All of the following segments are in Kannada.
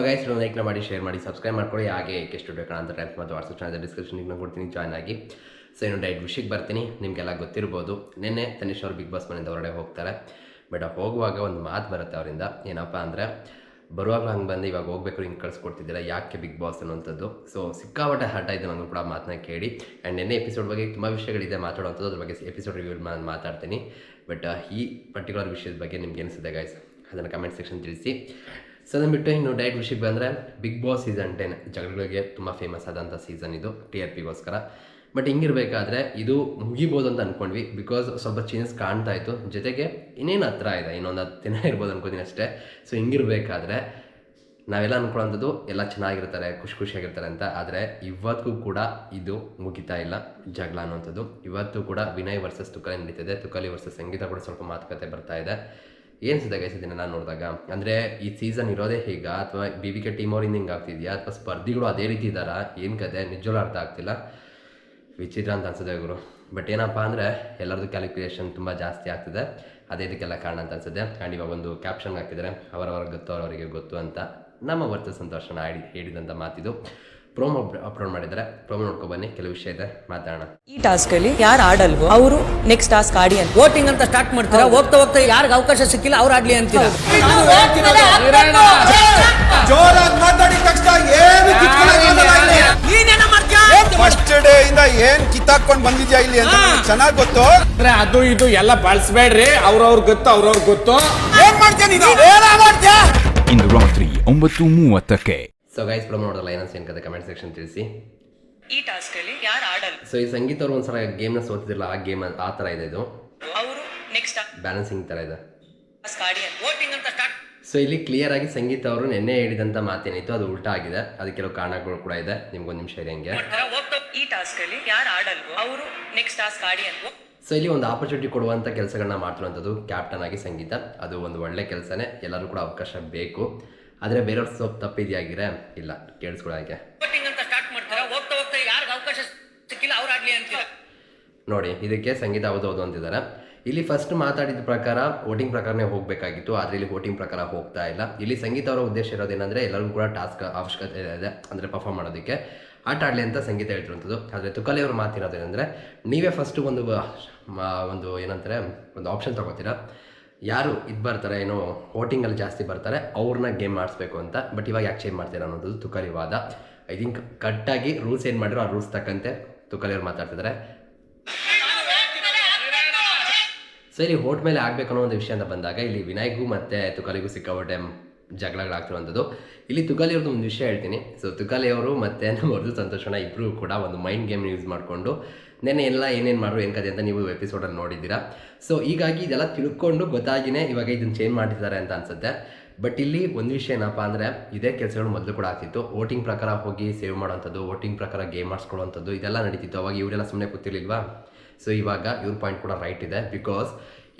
ಗೈಸ್ ಲೈಕ್ನ ಮಾಡಿ ಶೇರ್ ಮಾಡಿ ಸಬ್ಸ್ಕ್ರೈಬ್ ಮಾಡ್ಕೊಳ್ಳಿ. ಹಾಗೆ ಏಕೆ ಸ್ಟುಡಿಯೋ ಕಣ ಅಂತ ಟೈಪ್ ಮತ್ತು ವಾಟ್ಸಪ್ ಚಾನಲ್ ಡಿಸ್ಕ್ರಿಪ್ಷನ್ ಲಿಂಕ್ನ ಕೊಡ್ತೀನಿ. ಜಾಯ್ನ್ ಆಗಿ. ಸೊ ಇನ್ನು ಡೈಟ್ ವಿಷಯಕ್ಕೆ ಬರ್ತೀನಿ. ನಿಮಗೆಲ್ಲ ಗೊತ್ತಿರ್ಬೋದು. ನಿನ್ನೆ ತನಿಷ್ ಅವರು ಬಿಗ್ ಬಾಸ್ ಮನೆಯಿಂದ ಹೊರಗಡೆ ಹೋಗ್ತಾರೆ. ಬಟ್ ಹೋಗುವಾಗ ಒಂದು ಮಾತು ಬರುತ್ತೆ ಅವರಿಂದ. ಏನಪ್ಪ ಅಂದರೆ ಬರುವಾಗ ಹಂಗೆ ಬಂದು ಇವಾಗ ಹೋಗ್ಬೇಕು, ಹಿಂಗೆ ಕಳಿಸ್ಕೊಡ್ತಿದ್ದೀರಾ, ಯಾಕೆ ಬಿಗ್ ಬಾಸ್ ಅನ್ನೋಂಥದ್ದು ಸೊ ಸಿಕ್ಕಾಪಟ್ಟೆ ಹಠ ಇದೆ ನಾನು ಕೂಡ ಮಾತನ್ನ ಕೇಳಿ. ಆ್ಯಂಡ್ ನಿನ್ನೆ ಎಪಿಸೋಡ್ ಬಗ್ಗೆ ತುಂಬ ವಿಷಯಗಳಿದೆ ಮಾತಾಡುವಂಥದ್ದು. ಅದ್ರ ಬಗ್ಗೆ ಎಪಿಸೋಡ್ ರಿವ್ಯೂ ನಾನು ಮಾತಾಡ್ತೀನಿ. ಬಟ್ ಈ ಪರ್ಟಿಕ್ಯುಲರ್ ವಿಷಯದ ಬಗ್ಗೆ ನಿಮ್ಗೆ ಅನಿಸುತ್ತೆ ಗೈಸ್ ಅದನ್ನು ಕಮೆಂಟ್ ಸೆಕ್ಷನ್ ತಿಳಿಸಿ. ಸೊ ಅದನ್ನು ಬಿಟ್ಟು ಇನ್ನು ಡೈರೆಕ್ಟ್ ವಿಷಯಕ್ಕೆ ಬಂದರೆ ಬಿಗ್ ಬಾಸ್ ಸೀಸನ್ ಟೆನ್ ಜಗಳಗಳಿಗೆ ತುಂಬ ಫೇಮಸ್ ಆದಂಥ ಸೀಸನ್ ಇದು ಟಿ ಆರ್ ಪಿಗೋಸ್ಕರ ಬಟ್ ಹಿಂಗಿರಬೇಕಾದ್ರೆ ಇದು ಮುಗಿಬೋದು ಅಂತ ಅಂದ್ಕೊಂಡ್ವಿ ಬಿಕಾಸ್ ಸ್ವಲ್ಪ ಚೇಂಜಸ್ ಕಾಣ್ತಾ ಇತ್ತು. ಜೊತೆಗೆ ಇನ್ನೇನು ಹತ್ರ ಇದೆ, ಇನ್ನೊಂದು ಹತ್ತು ದಿನ ಇರ್ಬೋದು ಅನ್ಕೋತೀನಿ ಅಷ್ಟೇ. ಸೊ ಹಿಂಗಿರಬೇಕಾದ್ರೆ ನಾವೆಲ್ಲ ಅಂದ್ಕೊಳ್ಳೋಂಥದ್ದು ಎಲ್ಲ ಚೆನ್ನಾಗಿರ್ತಾರೆ, ಖುಷಿ ಖುಷಿಯಾಗಿರ್ತಾರೆ ಅಂತ. ಆದರೆ ಇವತ್ತಿಗೂ ಕೂಡ ಇದು ಮುಗಿತಾ ಇಲ್ಲ ಜಗಳ ಅನ್ನೋಂಥದ್ದು. ಇವತ್ತು ಕೂಡ ವಿನಯ್ ವರ್ಸಸ್ ತುಕಲಿ ನಡೀತಿದೆ ತುಕಲಿ ವರ್ಸಸ್ ಸಂಗೀತ ಕೂಡ ಸ್ವಲ್ಪ ಮಾತುಕತೆ ಬರ್ತಾ ಇದೆ. ಏನು ಸಿದ್ದ ಗೈಸ್ ನಾನು ನೋಡಿದಾಗ? ಅಂದರೆ ಈ ಸೀಸನ್ ಇರೋದೇ ಹೇಗ? ಅಥವಾ ಬಿ ಬಿ ಕೆ ಟೀಮ್ ಅವ್ರಿಂದ ಹಿಂಗೆ ಆಗ್ತಿದೆಯಾ? ಅಥವಾ ಸ್ಪರ್ಧಿಗಳು ಅದೇ ರೀತಿ ಇದ್ದಾರಾ? ಏನು ಕತೆ? ನಿಜವೂ ಅರ್ಥ ಆಗ್ತಿಲ್ಲ. ವಿಚಿತ್ರ ಅಂತ ಅನ್ಸುತ್ತೆ ಗುರು. ಬಟ್ ಏನಪ್ಪ ಅಂದರೆ ಎಲ್ಲರದ್ದು ಕ್ಯಾಲ್ಕುಲೇಷನ್ ತುಂಬ ಜಾಸ್ತಿ ಆಗ್ತಿದೆ. ಅದೇ ಇದಕ್ಕೆಲ್ಲ ಕಾರಣ ಅಂತ ಅನ್ಸುತ್ತೆ. ಆ್ಯಂಡ್ ಇವಾಗ ಒಂದು ಕ್ಯಾಪ್ಷನ್ ಹಾಕಿದ್ದಾರೆ ಅವರವ್ರಿಗೆ ಗೊತ್ತು, ಅವರವರಿಗೆ ಗೊತ್ತು ಅಂತ ನಮ್ಮ ವರ್ತ ಸಂತೋಷನ ಹೇಳಿದಂತ ಮಾತಿದು. ಪ್ರೋಮೋ ಅಪ್ಲೋಡ್ ಮಾಡಿದ್ದಾರೆ. ಪ್ರೋಮೋ ನೋಡ್ಕೊ ಬನ್ನಿ ಕೆಲವು ವಿಷಯ ಇದೆ. ಮಾತಾಡೋಣ. ಈ ಟಾಸ್ಕ್ ಅಲ್ಲಿ ಯಾರು ಆಡಲ್ವೋ ಅವರು ನೆಕ್ಸ್ಟ್ ಟಾಸ್ಕ್ ಆಡಿ ಅಂತ. ವೋಟಿಂಗ್ ಅಂತ ಸ್ಟಾರ್ಟ್ ಮಾಡ್ತೀರಾ? ಹೋಗ್ತಾ ಹೋಗ್ತಾ ಯಾರಿಗೆ ಅವಕಾಶ ಸಿಕ್ಕಿಲ್ಲ ಅವ್ರು ಆಡ್ಲಿ ಅಂತೀರಾ? ಜೋರಾಗಿ ಮಾತಾಡಿದ ತಕ್ಷಣ ಏನು ಫಸ್ಟ್ ಡೇ ಇಂದ ಏನ್ ಕಿತ್ತಾಕೊಂಡ್ ಬಂದಿದ್ಯಾ ಇಲ್ಲಿ ಅಂತ ಚೆನ್ನಾಗಿ ಗೊತ್ತು? ಅಂದ್ರೆ ಅದು ಇದು ಎಲ್ಲ ಬಳಸಬೇಡ್ರಿ. ಅವ್ರವ್ರ ಗೊತ್ತು ಅವ್ರವ್ರ ಗೊತ್ತು. ಏನ್ ಮಾಡ್ತೀಯ ನೀನು? ಏನ ಮಾಡ್ತೀಯ? ಇಂದು ರಾತ್ರಿ ಒಂಬತ್ತು ಮೂವತ್ತಕ್ಕೆ ಸೊ ಗೈಸ್ ಪ್ರೊಮೋ ನೋಡಲ್ಲ ಏನನ್ಸ್ ಏನು ಕತೆ ಕಮೆಂಟ್ ಸೆಕ್ಷನ್ ತಿಳಿಸಿ. ಈ ಟಾಸ್ಕ್ ಅಲ್ಲಿ ಯಾರು ಆಡಲ್ಲ ಸೊ ಈ ಸಂಗೀತ ಅವ್ರು ಒಂದ್ಸಲ ನ ಸೋತಿದ್ರಲ್ಲ ಆ ಗೇಮ್ ಆ ಥರ ಇದೆ ಇದು. ಅವರು ನೆಕ್ಸ್ಟ್ ಬ್ಯಾಲೆನ್ಸಿಂಗ್ ಥರ ಇದೆ. ಟಾಸ್ಕ್ ಆಡಿ ಅಂತ ವೋಟಿಂಗ್ ಅಂತ ಸ್ಟಾರ್ಟ್ ಸೊ ಇಲ್ಲಿ ಕ್ಲಿಯರ್ ಆಗಿ ಸಂಗೀತ ಅವರು ನಿನ್ನೆ ಹೇಳಿದಂತ ಮಾತೇನಿತ್ತು ಅದು ಉಲ್ಟಾ ಆಗಿದೆ. ಅದಕ್ಕೆ ಕೆಲವು ಕಾರಣಗಳು ಕೂಡ ಇದೆ ನಿಮ್ಗೊಂದು ನಿಮಿಷ ಇರಿ ಹಂಗೆ. ಈ ಟಾಸ್ಕ್ ಅಲ್ಲಿ ಯಾರು ಆಡಲ್ವೋ ಅವರು ನೆಕ್ಸ್ಟ್ ಟಾಸ್ಕ್ ಆಡಿ ಸೊ ಇಲ್ಲಿ ಒಂದು ಆಪರ್ಚುನಿಟಿ ಕೊಡುವಂಥ ಕೆಲಸಗಳನ್ನ ಮಾಡ್ತಿರುವಂಥದ್ದು ಕ್ಯಾಪ್ಟನ್ ಆಗಿ ಸಂಗೀತ. ಅದು ಒಂದು ಒಳ್ಳೆ ಕೆಲಸನೇ ಎಲ್ಲರೂ ಕೂಡ ಅವಕಾಶ ಬೇಕು. ಆದರೆ ಬೇರೆಯವ್ರ ಸ್ವಲ್ಪ ತಪ್ಪಿದೆಯಾಗಿರೆ ಇಲ್ಲ ಅಂತೀರಾ? ನೋಡಿ ಇದಕ್ಕೆ ಸಂಗೀತ ಹೌದು ಹೌದು ಅಂತಿದ್ದಾರೆ. ಇಲ್ಲಿ ಫಸ್ಟ್ ಮಾತಾಡಿದ ಪ್ರಕಾರ ವೋಟಿಂಗ್ ಪ್ರಕಾರನೇ ಹೋಗಬೇಕಾಗಿತ್ತು ಆದರೆ ಇಲ್ಲಿ ವೋಟಿಂಗ್ ಪ್ರಕಾರ ಹೋಗ್ತಾ ಇಲ್ಲ. ಇಲ್ಲಿ ಸಂಗೀತ ಅವರ ಉದ್ದೇಶ ಇರೋದೇನೆಂದರೆ ಎಲ್ಲರಿಗೂ ಕೂಡ ಟಾಸ್ಕ್ ಅವಶ್ಯಕತೆ ಇದೆ ಅಂದರೆ ಪರ್ಫಾರ್ಮ್ ಮಾಡೋದಕ್ಕೆ. ಆಟ ಆಡಲಿ ಅಂತ ಸಂಗೀತ ಹೇಳ್ತಿರುವಂಥದ್ದು ಆದರೆ ತುಕಲಿ ಅವರು ಮಾತಿರೋದೇನೆಂದರೆ ನೀವೇ ಫಸ್ಟ್ ಒಂದು ಒಂದು ಏನಂತಾರೆ ಒಂದು ಆಪ್ಷನ್ ತಗೋತೀರಾ? ಯಾರು ಇದು ಬರ್ತಾರೆ ಏನೋ ವೋಟಿಂಗಲ್ಲಿ ಜಾಸ್ತಿ ಬರ್ತಾರೆ, ಅವ್ರನ್ನ ಗೇಮ್ ಮಾಡಿಸ್ಬೇಕು ಅಂತ. ಬಟ್ ಇವಾಗ ಯಾಕೆ ಚೇಂಜ್ ಮಾಡ್ತೀರಾ ಅನ್ನೋದು ತುಕಲಿ ವಾದ. ಐ ಥಿಂಕ್ ಕಟ್ಟಾಗಿ ರೂಲ್ಸ್ ಏನು ಮಾಡಿರೋ ಆ ರೂಲ್ಸ್ ತಕ್ಕಂತೆ ತುಕಲಿ ಅವ್ರು ಮಾತಾಡ್ತಿದ್ದಾರೆ ಸರಿ ಹೋಟ್ ಮೇಲೆ ಆಗಬೇಕು ಅನ್ನೋ ಒಂದು ವಿಷಯ ಅಂತ ಬಂದಾಗ, ಇಲ್ಲಿ ವಿನಾಯ್ಗೂ ಮತ್ತೆ ತುಕಾಲಿಗೂ ಸಿಕ್ಕಾಪಟ್ಟೆ ಜಗಳಗಳಾಗ್ತಿರುವಂಥದ್ದು. ಇಲ್ಲಿ ತುಗಾಲಿ ಅವ್ರದ್ದು ಒಂದು ವಿಷಯ ಹೇಳ್ತೀನಿ. ಸೊ ತುಗಾಲಿ ಅವರು ಮತ್ತು ನಮ್ಮ ವರ್ದು ಸಂತೋಷಣ ಇಬ್ಬರು ಕೂಡ ಒಂದು ಮೈಂಡ್ ಗೇಮ್ ಯೂಸ್ ಮಾಡಿಕೊಂಡು, ನೆನ್ನೆ ಎಲ್ಲ ಏನೇನು ಮಾಡ್ರು, ಏನು ಕತೆ ಅಂತ ನೀವು ಎಪಿಸೋಡಲ್ಲಿ ನೋಡಿದ್ದೀರಾ. ಸೊ ಹೀಗಾಗಿ ಇದೆಲ್ಲ ತಿಳ್ಕೊಂಡು ಗೊತ್ತಾಗಿನೇ ಇವಾಗ ಇದನ್ನು ಚೇಂಜ್ ಮಾಡಿದ್ದಾರೆ ಅಂತ ಅನ್ಸುತ್ತೆ. ಬಟ್ ಇಲ್ಲಿ ಒಂದು ವಿಷಯ ಏನಪ್ಪ ಅಂದರೆ, ಇದೇ ಕೆಲಸಗಳು ಮೊದಲು ಕೂಡ ಆಗ್ತಿತ್ತು. ವೋಟಿಂಗ್ ಪ್ರಕಾರ ಹೋಗಿ ಸೇವ್ ಮಾಡೋವಂಥದ್ದು ವೋಟಿಂಗ್ ಪ್ರಕಾರ ಗೇಮ್ ಮಾಡಿಸ್ಕೊಳ್ಳೋವಂಥದ್ದು ಇದೆಲ್ಲ ನಡೀತಿತ್ತು. ಅವಾಗ ಇವರೆಲ್ಲ ಸುಮ್ಮನೆ ಕೂತಿರ್ಲಿಲ್ವಾ? ಸೊ ಇವಾಗ ಇವ್ರ ಪಾಯಿಂಟ್ ಕೂಡ ರೈಟ್ ಇದೆ. ಬಿಕಾಸ್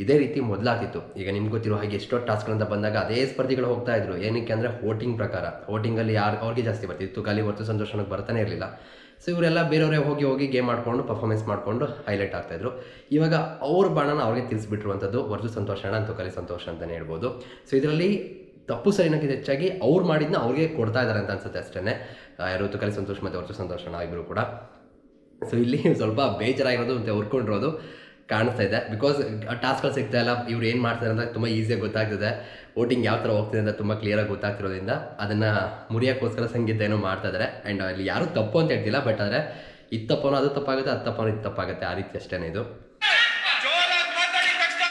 ಇದೇ ರೀತಿ ಮೊದಲಾಗಿತ್ತು ಈಗ ನಿಮ್ಗೆ ಗೊತ್ತಿರೋ ಹಾಗೆ ಎಷ್ಟೋ ಅಂತ ಬಂದಾಗ ಅದೇ ಸ್ಪರ್ಧಿಗಳು ಹೋಗ್ತಾ ಇದ್ರು. ಏನಕ್ಕೆ ಅಂದರೆ ವೋಟಿಂಗ್ ಪ್ರಕಾರ. ವೋಟಿಂಗಲ್ಲಿ ಯಾರು ಅವ್ರಿಗೆ ಜಾಸ್ತಿ ಬರ್ತಿತ್ತು. ಖಾಲಿ ಹೊತ್ತು ಸಂತೋಷನಕ್ಕೆ ಬರ್ತಾನೆ ಇರಲಿಲ್ಲ. ಸೊ ಇವರೆಲ್ಲ ಬೇರೆಯವರೇ ಹೋಗಿ ಹೋಗಿ ಗೇಮ್ ಮಾಡಿಕೊಂಡು ಪರ್ಫಾರ್ಮೆನ್ಸ್ ಮಾಡಿಕೊಂಡು ಹೈಲೈಟ್ ಆಗ್ತಾಯಿದ್ರು ಇವಾಗ ಅವ್ರ ಬಾಣನ ಅವ್ರಿಗೆ ತಿಳಿಸ್ಬಿಟ್ಟಿರುವಂಥದ್ದು ವರ್ಜು ಸಂತೋಷಣ ಅಂತ ಕಲಿ ಸಂತೋಷ ಅಂತಲೇ ಹೇಳ್ಬೋದು. ಸೊ ಇದರಲ್ಲಿ ತಪ್ಪು ಸರಿನಕ್ಕಿಂತ ಹೆಚ್ಚಾಗಿ ಅವ್ರು ಮಾಡಿದ್ನ ಅವ್ರಿಗೆ ಕೊಡ್ತಾ ಇದ್ದಾರೆ ಅಂತ ಅನ್ಸುತ್ತೆ ಅಷ್ಟೇ ಯಾರು ತುಕಲಿ ಸಂತೋಷ ಮತ್ತು ವರ್ಜು ಸಂತೋಷಣ ಇಬ್ಬರು ಕೂಡ. ಸೊ ಇಲ್ಲಿ ಸ್ವಲ್ಪ ಬೇಜಾರಾಗಿರೋದು ಮತ್ತು ಹುರ್ಕೊಂಡಿರೋದು. ಕಾಣಿಸ್ತಾ ಇದೆ. ಬಿಕಾಸ್ ಟಾಸ್ಕ್ಗಳು ಸಿಗ್ತಾ ಇಲ್ಲ ಇವ್ರು ಏನು ಮಾಡ್ತಾರೆ ಅಂತ ತುಂಬ ಈಸಿಯಾಗಿ ಗೊತ್ತಾಗ್ತದೆ. ವೋಟಿಂಗ್ ಯಾವ ಥರ ಹೋಗ್ತಿದೆ ಅಂತ ತುಂಬ ಕ್ಲಿಯರಾಗಿ ಗೊತ್ತಾಗ್ತಿರೋದ್ರಿಂದ ಅದನ್ನು ಮುರಿಯೋಕ್ಕೋಸ್ಕರ ಸಂಗೀತ ಏನೋ ಮಾಡ್ತಾ ಇದ್ದಾರೆ ಆ್ಯಂಡ್ ಅಲ್ಲಿ ಯಾರೂ ತಪ್ಪು ಅಂತ ಹೇಳ್ತಿಲ್ಲ ಬಟ್ ಆದರೆ ಇದು ತಪ್ಪನೋ ಅದು ತಪ್ಪಾಗುತ್ತೆ ಅದು ತಪ್ಪನೋ ಇದು ತಪ್ಪಾಗುತ್ತೆ ಆ ರೀತಿ ಅಷ್ಟೇ ಇದು. ಜೋರಾಗಿ ಮಾತಾಡಿದ ತಕ್ಷಣ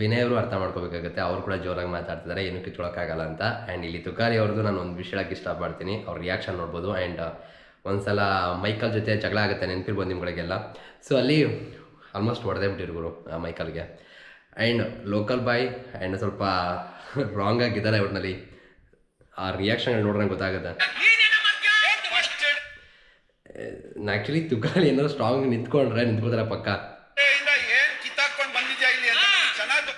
ವಿನಯ್ ಅವರು ಅರ್ಥ ಮಾಡ್ಕೋಬೇಕಾಗುತ್ತೆ ಅವ್ರು ಕೂಡ ಜೋರಾಗಿ ಮಾತಾಡ್ತಿದ್ದಾರೆ ಏನು ಕಿತ್ಕೊಳಕ್ಕಾಗಲ್ಲ ಅಂತ. ಆ್ಯಂಡ್ ಇಲ್ಲಿ ತುಕಾರಿ ಅವ್ರದ್ದು ನಾನು ಒಂದು ವಿಷಯಕ್ಕೆ ಇಷ್ಟಪಡ್ತೀನಿ. ಅವ್ರ ರಿಯಾಕ್ಷನ್ ನೋಡ್ಬೋದು. ಆ್ಯಂಡ್ ಒಂದ್ಸಲ ಮೈಕಲ್ ಜೊತೆ ಜಗಳ ಆಗುತ್ತೆ, ನೆನಪಿರ್ಬೋದು ನಿಮ್ಗಳಿಗೆಲ್ಲ. ಸೊ ಅಲ್ಲಿ ಆಲ್ಮೋಸ್ಟ್ ಹೊಡೆದೇ ಬಿಟ್ಟಿರು ಗುರು ಮೈಕಲ್ಗೆ. ಆ್ಯಂಡ್ ಲೋಕಲ್ ಬಾಯ್ ಆ್ಯಂಡ್ ಸ್ವಲ್ಪ ರಾಂಗ್ ಆಗಿದ್ದಾರೆ ಒಟ್ಟಿನಲ್ಲಿ ಆ ರಿಯಾಕ್ಷನ್ಗಳು ನೋಡ್ರೆ ಗೊತ್ತಾಗುತ್ತೆ. ಆ್ಯಕ್ಚುಲಿ ತುಕಾಲಿ ಏನಾದ್ರು ಸ್ಟ್ರಾಂಗ್ ನಿಂತ್ಕೊಂಡ್ರೆ ನಿಂತ್ಕೊಳ್ತಾರೆ ಪಕ್ಕ ಇಂದ ಏನ್ ಕಿತ್ತಾಕೊಂಡ್ ಬಂದಿದ್ಯಾ ಇಲ್ಲಿ ಅಂತ ಚೆನ್ನಾಗಿ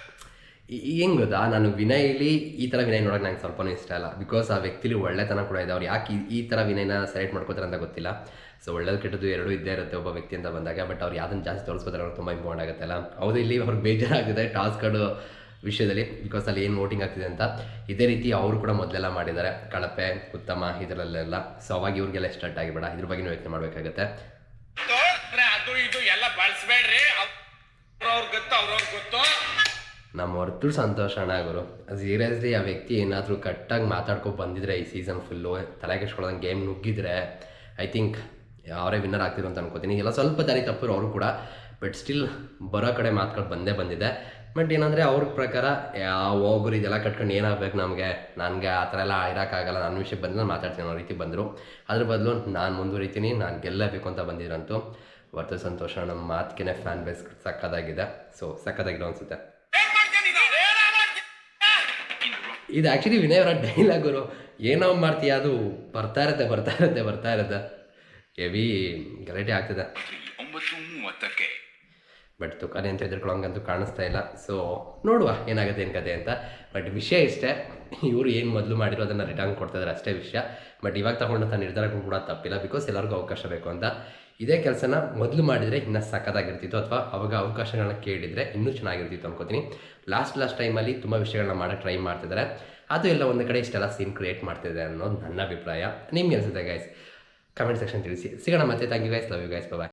ಹೆಂಗ್ ಗೊತ್ತಾ? ನಾನು ಇಲ್ಲಿ ಈ ಥರ ವಿನಯ್ ನೋಡೋಕೆ ನಂಗೆ ಸ್ವಲ್ಪನೂ ಇಷ್ಟ ಇಲ್ಲ. ಬಿಕಾಸ್ ಆ ವ್ಯಕ್ತಿಲಿ ಒಳ್ಳೆತನ ಕೂಡ ಇದೆ. ಅವ್ರು ಯಾಕೆ ಈ- ತರ ವಿನಯನ ಸೆಲೆಕ್ಟ್ ಮಾಡ್ಕೋತಾರೆ ಅಂತ ಗೊತ್ತಿಲ್ಲ. ಸೊ ಒಳ್ಳೇದು ಕೆಟ್ಟದ್ದು ಎರಡೂ ಇದ್ದೇ ಇರುತ್ತೆ ಒಬ್ಬ ವ್ಯಕ್ತಿ ಅಂತ ಬಂದಾಗ. ಬಟ್ ಅವ್ರು ಯಾವ್ದನ್ನ ಜಾಸ್ತಿ ತೋರಿಸ್ಕೋತಾರೆ ಅವ್ರಿಗೆ ತುಂಬ ಇಂಪಾರ್ಟೆಂಟ್ ಆಗುತ್ತಲ್ಲ ಹೌದು, ಇಲ್ಲಿ ಅವ್ರಿಗೆ ಬೇಜಾರಾಗಿದೆ ಕಾರ್ಡ್ ವಿಷಯದಲ್ಲಿ. ಬಿಕಾಸ್ ಅಲ್ಲಿ ಏನು ವೋಟಿಂಗ್ ಆಗ್ತಿದೆ ಅಂತ. ಇದೇ ರೀತಿ ಅವರು ಕೂಡ ಮೊದಲೆಲ್ಲ ಮಾಡಿದ್ದಾರೆ. ಕಳಪೆ, ಉತ್ತಮ ಇದರಲ್ಲೆಲ್ಲ. ಸೊ ಅವಾಗ ಇವ್ರಿಗೆಲ್ಲ ಸ್ಟಾರ್ಟ್ ಆಗಿಬೇಡ ಇದ್ರ ಬಗ್ಗೆ ಯೋಚನೆ ಮಾಡಬೇಕಾಗತ್ತೆ. ಅದು ಇದು ಎಲ್ಲ ಬಳಸಬೇಡ್ರಿ. ಗೊತ್ತು, ಅವ್ರವ್ರ ಗೊತ್ತು. ನಮ್ಮ ಹೊರತು ಸಂತೋಷ ಅಣ್ಣ ಸೀರಿಯಸ್ಲಿ ಆ ವ್ಯಕ್ತಿ ಏನಾದರೂ ಕಟ್ಟಾಗಿ ಮಾತಾಡ್ಕೊಂಡು ಬಂದಿದ್ರೆ ಈ ಸೀಸನ್ ಫುಲ್ಲು ತಲೆ ಕೆಡ್ಸ್ಕೊಳ್ಳೋದಂಗೆ ಗೇಮ್ ನುಗ್ಗಿದ್ರೆ ಐ ಥಿಂಕ್ ಅವರೇ ವಿನ್ನರ್ ಆಗ್ತಿರೋ ಅಂತ ಅನ್ಕೋತೀನಿ. ಎಲ್ಲ ಸ್ವಲ್ಪ ದಾರಿ ತಪ್ಪರು ಅವರು ಕೂಡ ಬಟ್ ಸ್ಟಿಲ್ ಬರೋ ಕಡೆ ಮಾತುಗಳು ಬಂದೇ ಬಂದಿದೆ. ಬಟ್ ಏನಂದರೆ ಅವ್ರ ಪ್ರಕಾರ ಹೋಗ್ರು ಇದೆಲ್ಲ ಕಟ್ಕೊಂಡು ಏನಾಗಬೇಕು ನಮಗೆ? ನನಗೆ ಆ ಥರ ಎಲ್ಲ ಇರೋಕ್ಕಾಗಲ್ಲ ನನ್ನ ವಿಷಯ ಬಂದ ನಾನು ಮಾತಾಡ್ತೀನಿ ಅನ್ನೋ ರೀತಿ ಬಂದರು. ಅದ್ರ ಬದಲು ನಾನು ಮುಂದುವರಿತೀನಿ, ನಾನು ಗೆಲ್ಲಬೇಕು ಅಂತ ಬಂದಿದ್ರಂತೂ. ವರ್ತ ಸಂತೋಷ ನಮ್ಮ ಮಾತಿಗೆ ಫ್ಯಾನ್ ಬೇಸ್ ಸಕ್ಕದಾಗಿದೆ. ಸೊ ಸಕ್ಕದಾಗಿದೆ ಅನಿಸುತ್ತೆ. ಇದು ಆ್ಯಕ್ಚುಲಿ ವಿನಯ್ ಅವರ ಡೈಲಾಗರು ಏನೋ ಮಾಡ್ತೀಯ ಅದು ಬರ್ತಾ ಇರುತ್ತೆ ಬರ್ತಾ ಇರುತ್ತೆ ಬರ್ತಾ ಇರುತ್ತೆ. ಹೆವಿ ಗಲಾಟೆ ಆಗ್ತದೆ. ಮೂವತ್ತಕ್ಕೆ. ಬಟ್ ತುಕಾನೆ ಅಂತ ಹೇಳ್ಕೊಳಂಗಂತೂ ಕಾಣಿಸ್ತಾ ಇಲ್ಲ. ಸೊ ನೋಡುವ ಏನಾಗುತ್ತೆ ಏನು ಕತೆ ಅಂತ. ಬಟ್ ವಿಷಯ ಇಷ್ಟೇ ಇವರು ಏನು ಮೊದಲು ಮಾಡಿರೋ ಅದನ್ನು ರಿಟರ್ನ್ ಕೊಡ್ತಾ ಇದ್ದಾರೆ ಅಷ್ಟೇ ವಿಷಯ. ಬಟ್ ಇವಾಗ ತಗೊಂಡಂಥ ನಿರ್ಧಾರಕ್ಕೂ ಕೂಡ ತಪ್ಪಿಲ್ಲ ಬಿಕಾಸ್ ಎಲ್ಲರಿಗೂ ಅವಕಾಶ ಬೇಕು ಅಂತ. ಇದೇ ಕೆಲಸನ ಮೊದಲು ಮಾಡಿದರೆ ಇನ್ನೂ ಸಖತ್ತಾಗಿರ್ತಿತ್ತು ಅಥವಾ ಅವಾಗ ಅವಕಾಶಗಳನ್ನ ಕೇಳಿದರೆ ಇನ್ನೂ ಚೆನ್ನಾಗಿರ್ತಿತ್ತು ಅನ್ಕೋತೀನಿ. ಲಾಸ್ಟ್ ಲಾಸ್ಟ್ ಟೈಮಲ್ಲಿ ತುಂಬ ವಿಷಯಗಳನ್ನ ಮಾಡೋಕ್ಕೆ ಟ್ರೈ ಮಾಡ್ತಿದ್ದಾರೆ ಅದು ಎಲ್ಲ ಒಂದು ಕಡೆ ಇಷ್ಟೆಲ್ಲ ಸೀನ್ ಕ್ರಿಯೇಟ್ ಮಾಡ್ತಿದೆ ಅನ್ನೋದು ನನ್ನ ಅಭಿಪ್ರಾಯ. ನಿಮ್ಗೆ ಅನಿಸುತ್ತೆ ಗೈಸ್ ಕಮೆಂಟ್ ಸೆಕ್ಷನ್ ತಿಳಿಸಿ. ಸಿಗೋಣ ಮತ್ತೆ. Thank you guys love you guys bye